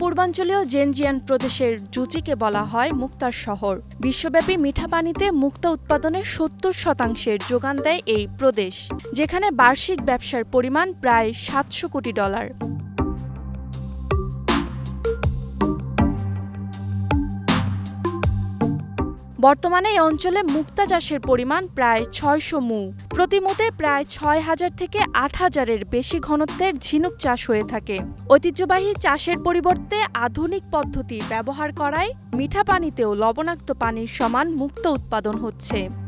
পূর্বাঞ্চলীয় জেনজিয়ান প্রদেশের জুচিকে বলা হয় মুক্তার শহর। বিশ্বব্যাপী মিঠা পানিতে মুক্তা উৎপাদনের সত্তর শতাংশের যোগান দেয় এই প্রদেশ, যেখানে বার্ষিক ব্যবসার পরিমাণ প্রায় সাতশো কোটি ডলার। বর্তমানে এই অঞ্চলে মুক্তা চাষের পরিমাণ প্রায় ছয়শো মু। প্রতি মুতে প্রায় ছয় হাজার থেকে আট হাজারের বেশি ঘনত্বের ঝিনুক চাষ হয়ে থাকে। ঐতিহ্যবাহী চাষের পরিবর্তে আধুনিক পদ্ধতি ব্যবহার করায় মিঠা পানিতেও লবণাক্ত পানির সমান মুক্ত উৎপাদন হচ্ছে।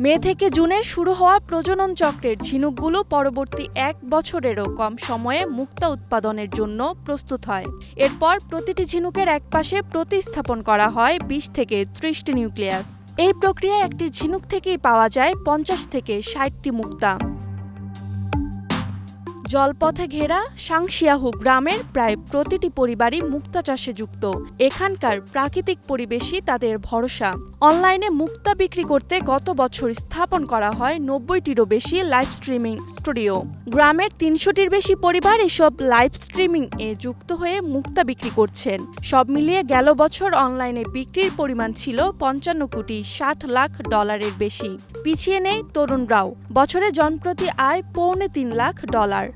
মে থেকে জুনে শুরু হওয়া প্রজনন চক্রের ঝিনুকগুলো পরবর্তী এক বছরেরও কম সময়ে মুক্তা উৎপাদনের জন্য প্রস্তুত হয়। এরপর প্রতিটি ঝিনুকের একপাশে প্রতিস্থাপন করা হয় বিশ থেকে ত্রিশটি নিউক্লিয়াস। এই প্রক্রিয়ায় একটি ঝিনুক থেকেই পাওয়া যায় পঞ্চাশ থেকে ষাটটি মুক্তা। জলপথে ঘেরা সাংশিয়াহু গ্রামের প্রায় প্রতিটি পরিবারই মুক্তা চাষে যুক্ত। এখানকার প্রাকৃতিক পরিবেশই তাদের ভরসা। অনলাইনে মুক্তা বিক্রি করতে গত বছর স্থাপন করা হয় নব্বইটিরও বেশি লাইভ স্ট্রিমিং স্টুডিও। গ্রামের তিনশোটির বেশি পরিবার এসব লাইভ স্ট্রিমিং এ যুক্ত হয়ে মুক্তা বিক্রি করছেন। সব মিলিয়ে গেল বছর অনলাইনে বিক্রির পরিমাণ ছিল পঞ্চান্ন কোটি ষাট লাখ ডলারের বেশি। পিছিয়ে নেই তরুণরাও। বছরে জনপ্রতি আয় পৌনে তিন লাখ ডলার।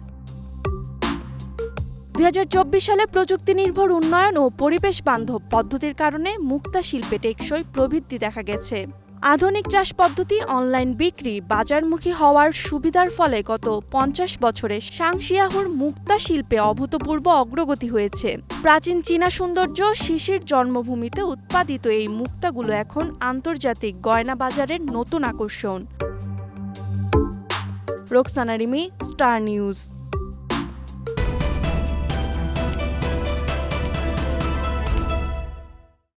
দু হাজার চব্বিশ সালে প্রযুক্তি নির্ভর উন্নয়ন ও পরিবেশ বান্ধব পদ্ধতির কারণে মুক্তা শিল্পে টেকসই প্রবৃদ্ধি দেখা গেছে। আধুনিক চাষ পদ্ধতি, অনলাইন বিক্রি বাজারমুখী হওয়ার সুবিধার ফলে গত পঞ্চাশ বছরে সাংশিয়াহুর মুক্তা শিল্পে অভূতপূর্ব অগ্রগতি হয়েছে। প্রাচীন চীনা সৌন্দর্য, শিশির জন্মভূমিতে উৎপাদিত এই মুক্তাগুলো এখন আন্তর্জাতিক গয়না বাজারের নতুন আকর্ষণ। Roksana Rimi, star news.